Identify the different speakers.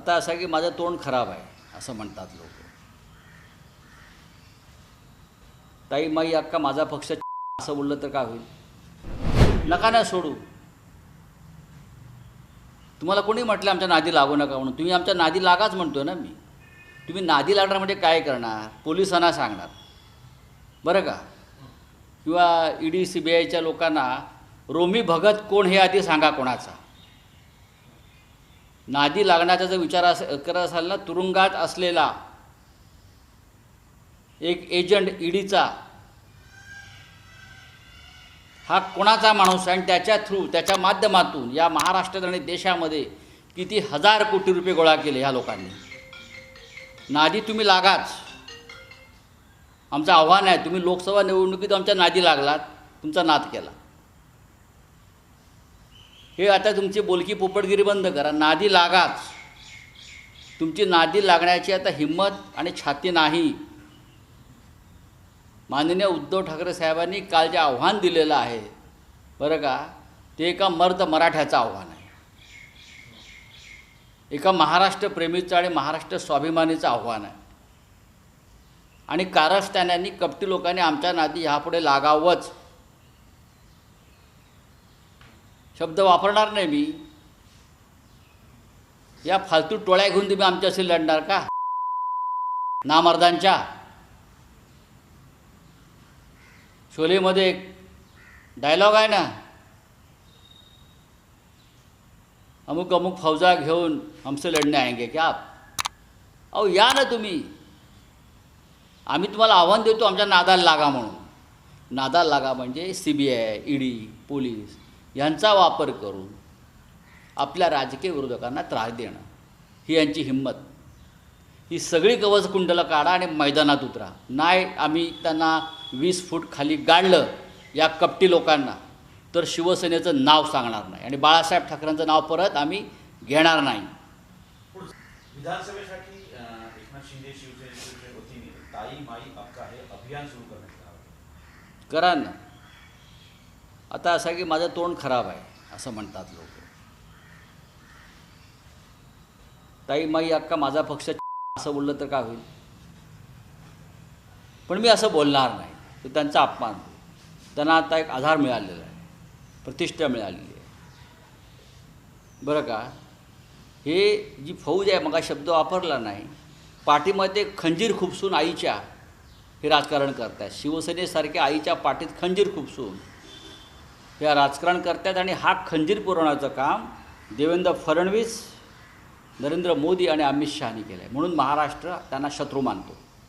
Speaker 1: आता असं आहे की माझं तोंड खराब आहे असं म्हणतात लोक. ताई माई अक्का माझा पक्ष असं बोललं तर का होईल? नका ना सोडू. तुम्हाला कोणी म्हटलं आमच्या नादी लागू नका म्हणून? तुम्ही आमच्या नादी लागाच म्हणतो ना मी. तुम्ही नादी लागणार म्हणजे काय करणार? पोलिसांना सांगणार. बरं का? किंवा ई ईडी सी बी आयच्या लोकांना रोमी भगत कोण हे आधी सांगा कोणाचा. नादी लागण्याचा जर विचार अस करत असाल ना तुरुंगात असलेला एक एजंट ईडीचा हा कोणाचा माणूस आणि त्याच्या थ्रू त्याच्या माध्यमातून या महाराष्ट्रात आणि देशामध्ये किती हजार कोटी रुपये गोळा केले ह्या लोकांनी? नादी तुम्ही लागाच. आमचं आव्हान आहे तुम्ही लोकसभा निवडणुकीत आमच्या नादी लागलात तुमचा नाद केला. हे आता तुमची बोलकी पोपटगिरी बंद करा. नादी लागाच. तुमची नादी लागण्याची आता हिंमत आणि छाती नाही. माननीय उद्धव ठाकरे साहेबांनी काल जे आव्हान दिलेलं आहे बरं का ते एका मर्द मराठ्याचं आव्हान आहे. एका महाराष्ट्र प्रेमीचं आणि महाराष्ट्र स्वाभिमानीचं आव्हान आहे. आणि कारस्थान्यांनी कपटी लोकांनी आमच्या नादी ह्यापुढे लागावंच. शब्द वापरणार नाही मी. या फालतू टोळ्या घेऊन तुम्ही आमच्याशी लढणार का? नामर्दांच्या. शोलेमध्ये एक डायलॉग आहे ना? अमुक अमुक फौजा घेऊन हमसे लढणे आएंगे क्या आप? अहो या ना तुम्ही. आम्ही तुम्हाला आव्हान देतो आमच्या नादाला लागा म्हणून. नादाला लागा म्हणजे C B I ED police. यांचा वापर करून आपल्या राजकीय विरोधकांना त्रास देणं ही यांची हिंमत. ही सगळी कवचकुंडलं काढा आणि मैदानात उतरा. नाही आम्ही त्यांना वीस फूट खाली गाडलं या कपटी लोकांना तर शिवसेनेचं नाव सांगणार नाही आणि बाळासाहेब ठाकरेंचं नाव परत आम्ही घेणार नाही.
Speaker 2: विधानसभेसाठी एकनाथ शिंदे शिवसेनेच्या वतीने ताई माई हे अभियान सुरू करण्यात.
Speaker 1: करा ना. आता असं आहे की माझं तोंड खराब आहे असं म्हणतात लोक. ताई माई अक्का माझा पक्ष असं बोललं तर काय होईल? पण मी असं बोलणार नाही. तर त्यांचा अपमान त्यांना आता एक आधार मिळालेला आहे. प्रतिष्ठा मिळालेली आहे. बरं का? हे जी फौज आहे मग शब्द वापरला नाही. पाठीमध्ये खंजीर खुपसून आईच्या हे राजकारण करतात शिवसेनेसारख्या आईच्या पाठीत खंजीर खुपसून या राजकारण करतात आणि हा खंजीर पुरवण्याचं काम देवेंद्र फडणवीस नरेंद्र मोदी आणि अमित शहानी केलं आहे म्हणून महाराष्ट्र त्यांना शत्रू मानतो.